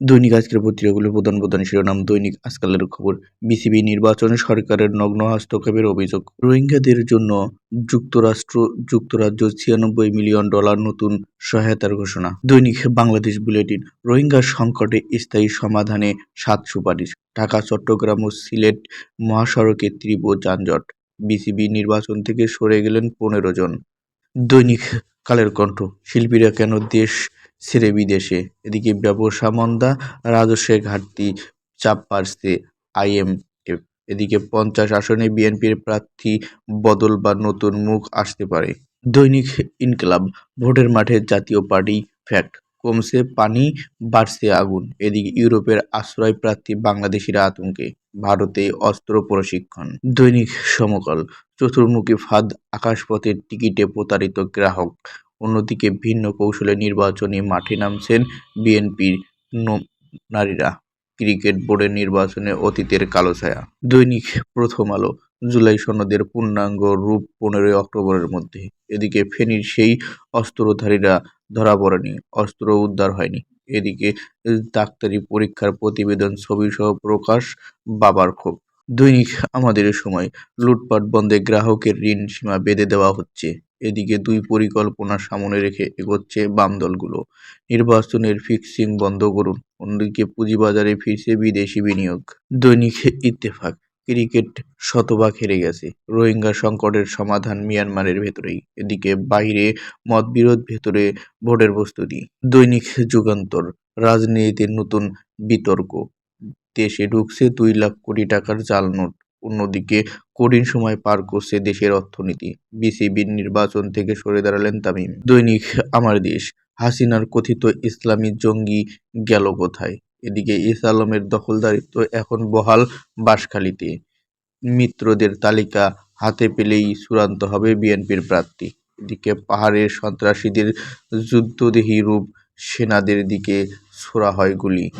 দৈনিক আজকের পত্রিকাগুলোর প্রধান প্রধান শিরোনাম, দৈনিক আজকালের খবর, বিসিবি নির্বাচনে সরকারের নগ্ন হস্তক্ষেপের অভিযোগ। রোহিঙ্গাদের জন্য যুক্তরাষ্ট্র, যুক্তরাজ্য ছিয়ানব্বই মিলিয়ন ডলার নতুন সহায়তার ঘোষণা। দৈনিক বাংলাদেশ বুলেটিন রোহিঙ্গা সংকটে স্থায়ী সমাধানে সাত সুপারিশ, ঢাকা, চট্টগ্রাম ও সিলেট মহাসড়কে তীব্র যানজট। বিসিবি নির্বাচন থেকে সরে গেলেন পনেরো জন। দৈনিক কালের কণ্ঠ, শিল্পীরা কেন দেশ ছেড়ে বিদেশে। এদিকে ব্যবসা মন্দা রাজস্বের ঘাটতি চাপ বাড়ছে আইএমএফ। এদিকে পঞ্চাশ আসনে বিএনপির প্রার্থী বদল বা নতুন মুখ আসতে পারে। দৈনিক ইনকলাব, ভোটের মাঠে জাতীয় পার্টি ফ্যাক্ট, কমছে পানি, বাড়ছে আগুন। এদিকে ইউরোপের আশ্রয় প্রার্থী বাংলাদেশিরা আতঙ্কে, ভারতে অস্ত্র প্রশিক্ষণ। দৈনিক সমকাল, চতুর্মুখী ফাঁদ, আকাশপথের টিকিটে প্রতারিত গ্রাহক। অন্যদিকে ভিন্ন কৌশলে নির্বাচনী মাঠে নামছেন বিএনপির নারীরা। ক্রিকেট বোর্ডের নির্বাচনে অতীতের কালো ছায়া। দৈনিক প্রথম আলো, জুলাই সনদের পূর্ণাঙ্গ রূপ পনেরোই অক্টোবরের মধ্যে। এদিকে ফেনীর সেই অস্ত্রধারীরা ধরা পড়েনি, অস্ত্র উদ্ধার হয়নি। এদিকে ডাক্তারি পরীক্ষার প্রতিবেদন ছবিসহ প্রকাশ, বাবার ক্ষোভ। দৈনিক আমাদের সময়, লুটপাট বন্ধে গ্রাহকের ঋণ সীমা বেঁধে দেওয়া হচ্ছে। এদিকে দুই পরিকল্পনা সামনে রেখে এগোচ্ছে বাম দলগুলো। নির্বাচনের ফিক্সিং বন্ধ করুন, অন্যদিকে পুঁজিবাজারে ফিরছে বিদেশি বিনিয়োগ। দৈনিক ইত্তেফাক, ক্রিকেট শতভাগ হেরে গেছে, রোহিঙ্গা সংকটের সমাধান মিয়ানমারের ভেতরেই। এদিকে বাইরে মতবিরোধ ভেতরে ভোটের প্রস্তুতি। দৈনিক যুগান্তর, রাজনীতিতে নতুন বিতর্ক। দেশে ঢুকছে দুই লাখ কোটি টাকার জাল নোট। অন্যদিকে কঠিন সময় পার করছে দেশের অর্থনীতি। বিসিবির নির্বাচন থেকে সরে দাঁড়ালেন তামিম। দৈনিক আমার দেশ, হাসিনার কথিত ইসলামী জঙ্গি গেল কোথায়? এদিকে ইস আলমের দখলদারিত্ব এখন বহাল বাঁশখালীতে। মিত্রদের তালিকা হাতে পেলেই চূড়ান্ত হবে বিএনপির প্রার্থী। এদিকে পাহাড়ের সন্ত্রাসীদের যুদ্ধদেহী রূপ সেনাদের দিকে ছোড়া হয় গুলি।